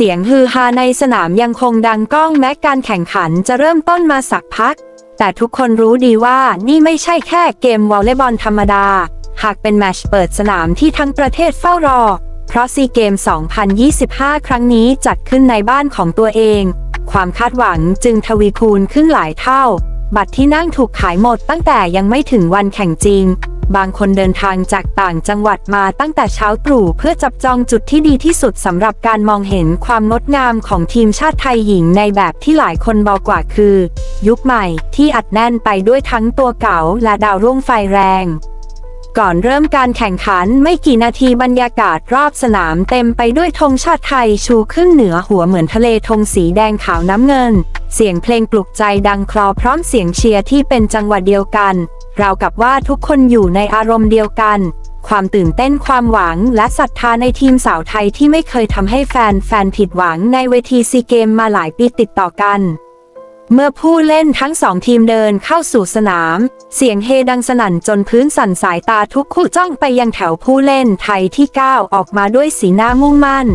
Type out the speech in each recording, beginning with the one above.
เสียงฮือฮาในสนามยังคงดังก้องแม้การแข่งขันจะเริ่มต้นมาสักพัก แต่ทุกคนรู้ดีว่านี่ไม่ใช่แค่เกมวอลเลย์บอลธรรมดา หากเป็นแมชเปิดสนามที่ทั้งประเทศเฝ้ารอ เพราะซีเกม 2025 ครั้งนี้จัดขึ้นในบ้านของตัวเอง ความคาดหวังจึงทวีคูณขึ้นหลายเท่า บัตรที่นั่งถูกขายหมดตั้งแต่ยังไม่ถึงวันแข่งจริง บางคนเดินทางจากต่างจังหวัดมาตั้งแต่เช้าตรู่เพื่อจับจองจุดที่ดีที่สุดสำหรับการมองเห็นความงดงามของทีมชาติไทยหญิงในแบบที่หลายคนบอกกว่าคือ ยุคใหม่ที่อัดแน่นไปด้วยทั้งตัวเก่าและดาวรุ่งไฟแรงก่อนเริ่มการแข่งขันไม่กี่นาทีบรรยากาศรอบสนามเต็มไปด้วยธงชาติไทยชูขึ้นเหนือหัวเหมือนทะเลธงสีแดงขาวน้ำเงิน เสียงเพลงปลุกใจดังคลอพร้อมเสียงเชียร์ที่เป็นจังหวะเดียวกัน ราวกับว่าทุกคนอยู่ในอารมณ์เดียวกัน ความตื่นเต้นความหวังและศรัทธาในทีมสาวไทยที่ไม่เคยทำให้แฟนแฟนผิดหวังในเวทีซีเกมมาหลายปีติดต่อกัน เมื่อผู้เล่นทั้งสองทีมเดินเข้าสู่สนาม เสียงเฮดังสนั่นจนพื้นสั่นสายตาทุกคู่จ้องไปยังแถวผู้เล่นไทยที่ก้าวออกมาด้วยสีหน้ามุ่งมั่น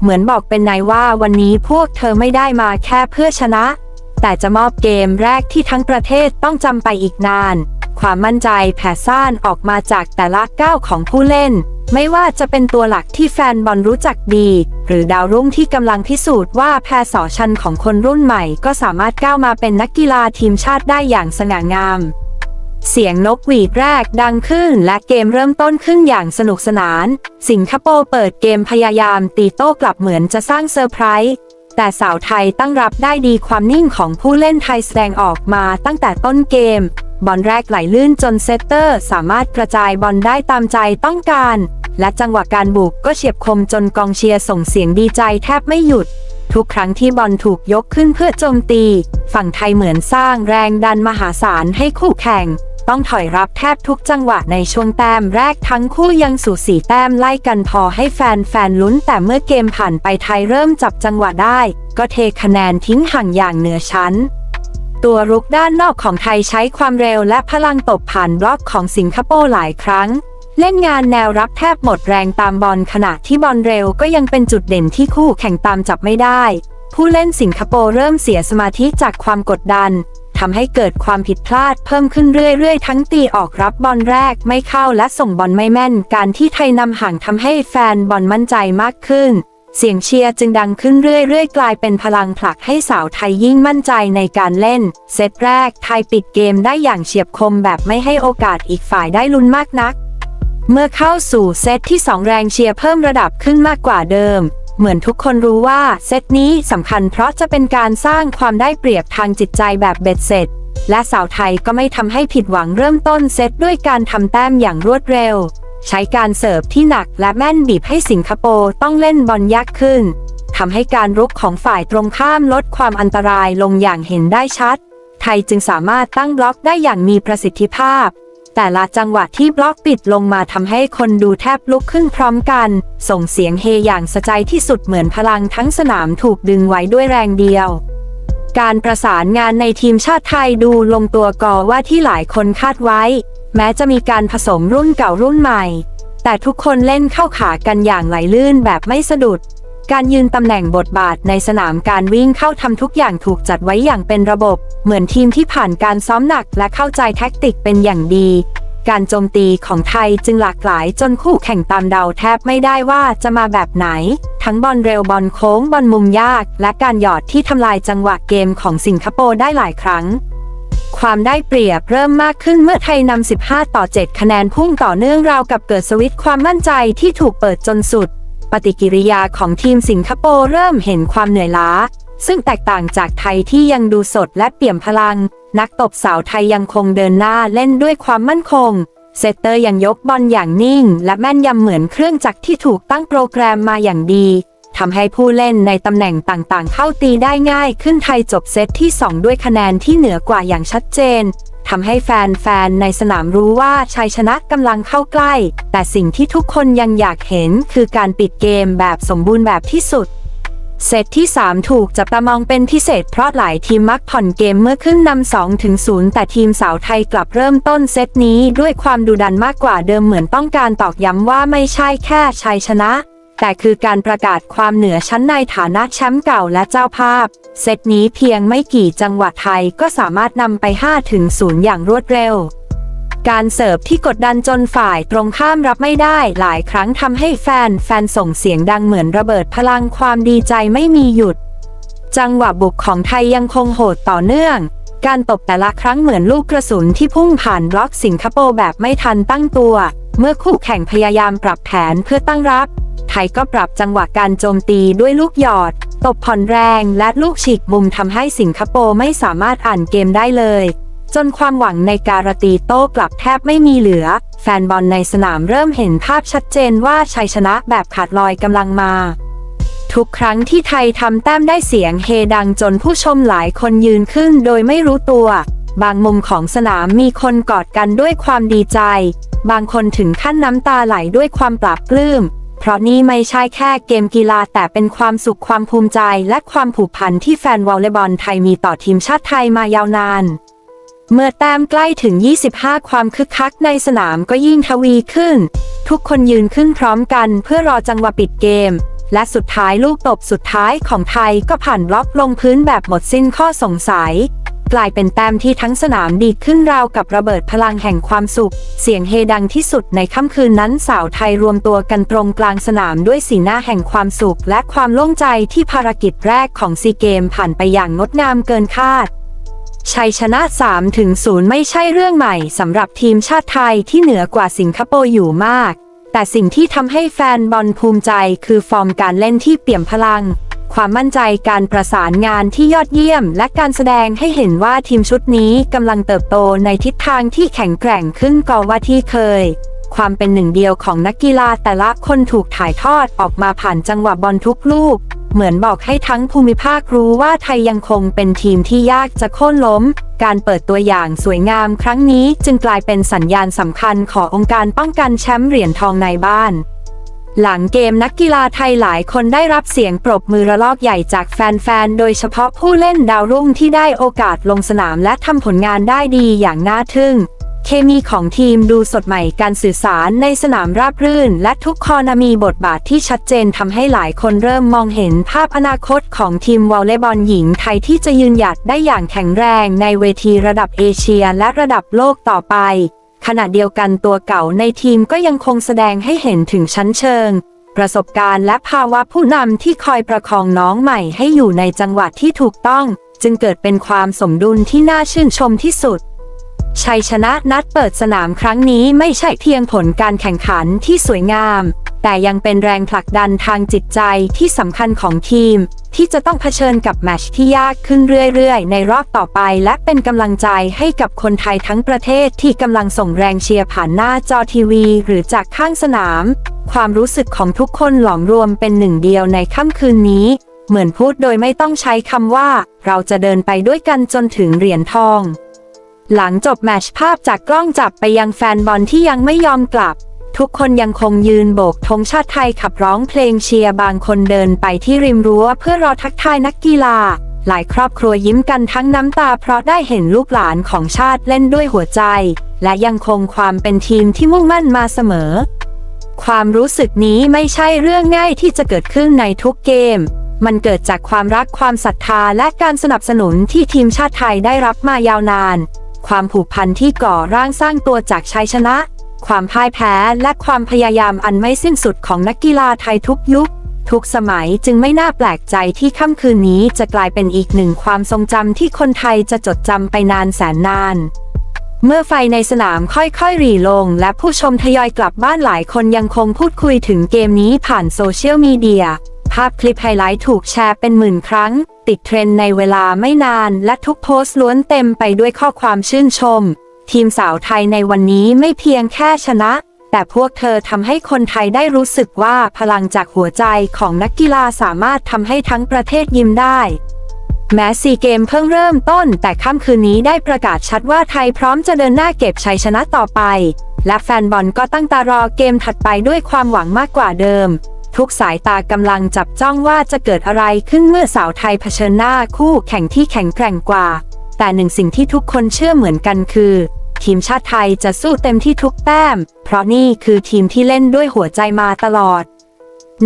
เหมือนบอกเป็นนายว่าวันนี้พวกเธอไม่ได้มาแค่เพื่อชนะ แต่จะมอบเกมแรกที่ทั้งประเทศต้องจำไปอีกนาน ความมั่นใจแผ่ซ่านออกมาจากแต่ละก้าวของผู้เล่น ไม่ว่าจะเป็นตัวหลักที่แฟนบอลรู้จักดี หรือดาวรุ่งที่กำลังพิสูจน์ว่าแพรสอชันของคนรุ่นใหม่ ก็สามารถก้าวมาเป็นนักกีฬาทีมชาติได้อย่างสง่างามเสียงนกหวีดแรกดังขึ้นและเกมเริ่มต้นขึ้นอย่างสนุกสนาน สิงคโปร์เปิดเกมพยายามตีโต้กลับเหมือนจะสร้างเซอร์ไพรส์ แต่สาวไทยตั้งรับได้ดีความนิ่งของผู้เล่นไทยแสดงออกมาตั้งแต่ต้นเกม บอลแรกไหลลื่นจนเซตเตอร์สามารถกระจายบอลได้ตามใจต้องการ และจังหวะการบุกก็เฉียบคมจนกองเชียร์ส่งเสียงดีใจแทบไม่หยุด ทุกครั้งที่บอลถูกยกขึ้นเพื่อโจมตี ฝั่งไทยเหมือนสร้างแรงดันมหาศาลให้คู่แข่ง ต้องถอยรับแทบทุกจังหวะในช่วงแต้มแรกทั้งคู่ยังสูสีแต้มไล่กันพอให้แฟนแฟนๆลุ้นแต่เมื่อเกมผ่านไปไทยเริ่มจับจังหวะได้ ก็เทคะแนนทิ้งห่างอย่างเหนือชั้น ตัวรุกด้านนอกของไทยใช้ความเร็วและพลังตบผ่านบล็อกของสิงคโปร์หลายครั้ง เล่นงานแนวรับแทบหมดแรงตามบอลขณะที่บอลเร็วก็ยังเป็นจุดเด่นที่คู่แข่งตามจับไม่ได้ ผู้เล่นสิงคโปร์เริ่มเสียสมาธิจากความกดดันทำให้เกิดความผิดพลาดเพิ่มขึ้นเรื่อยๆ ทั้งตีออกรับบอลแรกไม่เข้าและส่งบอลไม่แม่น การที่ไทยนำห่างทำให้แฟนบอลมั่นใจมากขึ้น เสียงเชียร์จึงดังขึ้นเรื่อยๆ กลายเป็นพลังผลักให้สาวไทยยิ่งมั่นใจในการเล่น เซตแรกไทยปิดเกมได้อย่างเฉียบคมแบบไม่ให้โอกาสอีกฝ่ายได้ลุ้นมากนัก เมื่อเข้าสู่เซตที่ 2 แรงเชียร์เพิ่มระดับขึ้นมากกว่าเดิม เหมือนทุกคนรู้ว่าเซตนี้สำคัญเพราะจะเป็นการสร้างความได้เปรียบทางจิตใจแบบเบ็ดเสร็จ และสาวไทยก็ไม่ทำให้ผิดหวังเริ่มต้นเซตด้วยการทำแต้มอย่างรวดเร็ว ใช้การเสิร์ฟที่หนักและแม่นบีบให้สิงคโปร์ต้องเล่นบอลยากขึ้นทำให้การรุกของฝ่ายตรงข้ามลดความอันตรายลงอย่างเห็นได้ชัด ไทยจึงสามารถตั้งบล็อกได้อย่างมีประสิทธิภาพ แต่ละจังหวะที่บล็อกปิดลงมาทำให้คนดูแทบลุกขึ้นพร้อมกัน ส่งเสียงเฮอย่างสะใจที่สุดเหมือนพลังทั้งสนามถูกดึงไว้ด้วยแรงเดียวการประสานงานในทีมชาติไทยดูลงตัวกอว่าที่หลายคนคาดไว้ แม้จะมีการผสมรุ่นเก่ารุ่นใหม่ แต่ทุกคนเล่นเข้าขากันอย่างไหลลื่นแบบไม่สะดุด การยืนตำแหน่งบทบาทในสนามการวิ่งเข้าทำทุกอย่างถูกจัดไว้อย่างเป็นระบบ เหมือนทีมที่ผ่านการซ้อมหนักและเข้าใจแท็กติกเป็นอย่างดี การโจมตีของไทยจึงหลากหลายจนคู่แข่งตามเดาแทบไม่ได้ว่าจะมาแบบไหน ทั้งบอลเร็วบอลโค้งบอลมุมยาก และการหยอดที่ทำลายจังหวะเกมของสิงคโปร์ได้หลายครั้ง ความได้เปรียบเริ่มมากขึ้นเมื่อไทยนำ 15 ต่อ 7 คะแนนพุ่งต่อเนื่องราวกับเกิดสวิตความมั่นใจที่ถูกเปิดจนสุด ปฏิกิริยาของทีมสิงคโปร์เริ่มเห็นความเหนื่อยล้า ซึ่งแตกต่างจากไทยที่ยังดูสดและเปี่ยมพลัง นักตบสาวไทยยังคงเดินหน้าเล่นด้วยความมั่นคง เซตเตอร์ยังยกบอลอย่างนิ่ง และแม่นยำเหมือนเครื่องจักรที่ถูกตั้งโปรแกรมมาอย่างดี ทำให้ผู้เล่นในตำแหน่งต่างๆ เข้าตีได้ง่ายขึ้นไทยจบเซตที่ 2 ด้วยคะแนนที่เหนือกว่าอย่างชัดเจนทำให้แฟนๆ ในสนามรู้ว่าชัยชนะกำลังเข้าใกล้ แต่สิ่งที่ทุกคนยังอยากเห็นคือการปิดเกมแบบสมบูรณ์แบบที่สุด เซตที่ 3 ถูกจับตามองเป็นพิเศษเพราะหลายทีมมักผ่อนเกมเมื่อขึ้นนำ2ถึง0แต่ทีมสาวไทยกลับเริ่มต้นเซตนี้ด้วยความดุดันมากกว่าเดิมเหมือนต้องการตอกย้ำว่าไม่ใช่แค่ชัยชนะ แต่คือการประกาศความเหนือชั้นในฐานะแชมป์เก่าและเจ้าภาพ เซตนี้เพียงไม่กี่จังหวัดไทยก็สามารถนำไป 5 ถึง 0 อย่างรวดเร็ว การเสิร์ฟที่กดดันจนฝ่ายตรงข้ามรับไม่ได้ หลายครั้งทำให้แฟนแฟนส่งเสียงดังเหมือนระเบิดพลังความดีใจไม่มีหยุด จังหวะบุกของไทยยังคงโหดต่อเนื่อง การตบแต่ละครั้งเหมือนลูกกระสุนที่พุ่งผ่านบล็อกสิงคโปร์แบบไม่ทันตั้งตัว เมื่อคู่แข่งพยายามปรับแผนเพื่อตั้งรับ ไทยก็ปรับจังหวะการโจมตีด้วยลูกหยอด ตบผ่อนแรงและลูกฉีกมุมทำให้สิงคโปร์ไม่สามารถอ่านเกมได้เลย จนความหวังในการตีโต้กลับแทบไม่มีเหลือ แฟนบอลในสนามเริ่มเห็นภาพชัดเจนว่าชัยชนะแบบขาดลอยกำลังมา ทุกครั้งที่ไทยทำแต้มได้เสียงเฮดังจนผู้ชมหลายคนยืนขึ้นโดยไม่รู้ตัว บางมุมของสนามมีคนกอดกันด้วยความดีใจ บางคนถึงขั้นน้ำตาไหลด้วยความปลาบปลื้ม เพราะนี่ไม่ใช่แค่เกมกีฬาแต่เป็นความสุขความภูมิใจและความผูกพันที่แฟนวอลเลย์บอลไทยมีต่อทีมชาติไทยมายาวนาน เมื่อแต้มใกล้ถึง 25 ความคึกคักในสนามก็ยิ่งทวีขึ้น ทุกคนยืนขึ้นพร้อมกันเพื่อรอจังหวะปิดเกม และสุดท้ายลูกตบสุดท้ายของไทยก็ผ่านบล็อกลงพื้นแบบหมดสิ้นข้อสงสัย กลายเป็นแต้มที่ทั้งสนามดีดขึ้นราวกับระเบิดพลังแห่งความสุข เสียงเฮดังที่สุดในค่ำคืนนั้นสาวไทยรวมตัวกันตรงกลางสนามด้วยสีหน้าแห่งความสุข และความโล่งใจที่ภารกิจแรกของซีเกมผ่านไปอย่างงดงามเกินคาดชัยชนะ3ถึง0ไม่ใช่เรื่องใหม่สำหรับทีมชาติไทยที่เหนือกว่าสิงคโปร์อยู่มาก แต่สิ่งที่ทำให้แฟนบอลภูมิใจคือฟอร์มการเล่นที่เปี่ยมพลัง ความมั่นใจการประสานงานที่ยอดเยี่ยม และการแสดงให้เห็นว่าทีมชุดนี้กำลังเติบโตในทิศทางที่แข็งแกร่งขึ้นกว่าที่เคย ความเป็นหนึ่งเดียวของนักกีฬาแต่ละคนถูกถ่ายทอดออกมาผ่านจังหวะบอลทุกลูก เหมือนบอกให้ทั้งภูมิภาครู้ว่าไทยยังคงเป็นทีมที่ยากจะโค่นล้ม การเปิดตัวอย่างสวยงามครั้งนี้จึงกลายเป็นสัญญาณสำคัญขององค์การป้องกันแชมป์เหรียญทองในบ้าน หลังเกมนักกีฬาไทยหลายคนได้รับเสียงปรบมือระลอกใหญ่จากแฟนๆ โดยเฉพาะผู้เล่นดาวรุ่งที่ได้โอกาสลงสนามและทำผลงานได้ดีอย่างน่าทึ่ง เคมีของทีมดูสดใหม่การสื่อสารในสนามราบรื่น และทุกคอนมีบทบาทที่ชัดเจนทำให้หลายคนเริ่มมองเห็นภาพอนาคตของทีมวอลเลย์บอลหญิงไทยที่จะยืนหยัดได้อย่างแข็งแรงในเวทีระดับเอเชียและระดับโลกต่อไป ขณะเดียวกันตัวเก่าในทีมก็ยังคงแสดงให้เห็นถึงชั้นเชิง ประสบการณ์และภาวะผู้นำที่คอยประคองน้องใหม่ให้อยู่ในจังหวะที่ถูกต้อง จึงเกิดเป็นความสมดุลที่น่าชื่นชมที่สุด ชัยชนะนัดเปิดสนามครั้งนี้ไม่ใช่เพียงผลการแข่งขันที่สวยงาม แต่ยังเป็นแรงผลักดันทางจิตใจที่สำคัญของทีม ที่จะต้องเผชิญกับแมชที่ยากขึ้นเรื่อยๆ ในรอบต่อไป และเป็นกำลังใจให้กับคนไทยทั้งประเทศที่กำลังส่งแรงเชียร์ผ่านหน้าจอทีวี หรือจากข้างสนาม ความรู้สึกของทุกคนหลอมรวมเป็นหนึ่งเดียวในค่ำคืนนี้ เหมือนพูดโดยไม่ต้องใช้คำว่า เราจะเดินไปด้วยกันจนถึงเหรียญทอง หลังจบแมชภาพจากกล้องจับไปยังแฟนบอลที่ยังไม่ยอมกลับ ทุกคนยังคงยืนโบกธงชาติไทยขับร้องเพลงเชียร์บางคนเดินไปที่ริมรั้วเพื่อรอทักทายนักกีฬา หลายครอบครัวยิ้มกันทั้งน้ำตาเพราะได้เห็นลูกหลานของชาติเล่นด้วยหัวใจ และยังคงความเป็นทีมที่มุ่งมั่นมาเสมอ ความรู้สึกนี้ไม่ใช่เรื่องง่ายที่จะเกิดขึ้นในทุกเกม มันเกิดจากความรักความศรัทธาและการสนับสนุนที่ทีมชาติไทยได้รับมายาวนาน ความผูกพันที่ก่อร่างสร้างตัวจากชัยชนะ ความพ่ายแพ้และความพยายามอันไม่สิ้นสุดของนักกีฬาไทยทุกยุค ทุกสมัยจึงไม่น่าแปลกใจที่ค่ำคืนนี้จะกลายเป็นอีกหนึ่งความทรงจำที่คนไทยจะจดจำไปนานแสนนาน เมื่อไฟในสนามค่อยๆ รีลง และผู้ชมทยอยกลับบ้านหลายคนยังคงพูดคุยถึงเกมนี้ผ่านโซเชียลมีเดียภาพคลิปไฮไลท์ถูกแชร์เป็นหมื่นครั้ง ติดเทรนในเวลาไม่นาน และทุกโพสต์ล้วนเต็มไปด้วยข้อความชื่นชม ทีมสาวไทยในวันนี้ไม่เพียงแค่ชนะ แต่พวกเธอทำให้คนไทยได้รู้สึกว่าพลังจากหัวใจของนักกีฬาสามารถทำให้ทั้งประเทศยิ้มได้ แม้ซีเกมเพิ่งเริ่มต้น แต่ค่ำคืนนี้ได้ประกาศชัดว่าไทยพร้อมจะเดินหน้าเก็บชัยชนะต่อไป และแฟนบอลก็ตั้งตารอเกมถัดไปด้วยความหวังมากกว่าเดิม ทุกสายตากำลังจับจ้องว่าจะเกิดอะไรขึ้นเมื่อสาวไทยเผชิญหน้าคู่แข่งที่แข็งแกร่งกว่า แต่หนึ่งสิ่งที่ทุกคนเชื่อเหมือนกันคือ ทีมชาติไทยจะสู้เต็มที่ทุกแต้ม เพราะนี่คือทีมที่เล่นด้วยหัวใจมาตลอด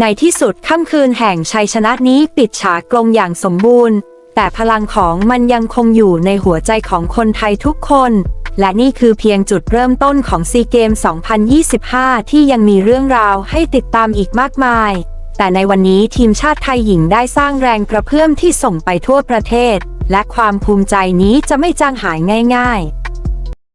ในที่สุดค่ำคืนแห่งชัยชนะนี้ปิดฉากลงอย่างสมบูรณ์ แต่พลังของมันยังคงอยู่ในหัวใจของคนไทยทุกคน และนี่คือเพียงจุดเริ่มต้นของซีเกม 2025 ที่ยังมีเรื่องราวให้ติดตามอีกมากมาย แต่ในวันนี้ทีมชาติไทยหญิงได้สร้างแรงกระเพื่อมที่ส่งไปทั่วประเทศ และความภูมิใจนี้จะไม่จางหายง่าย ๆ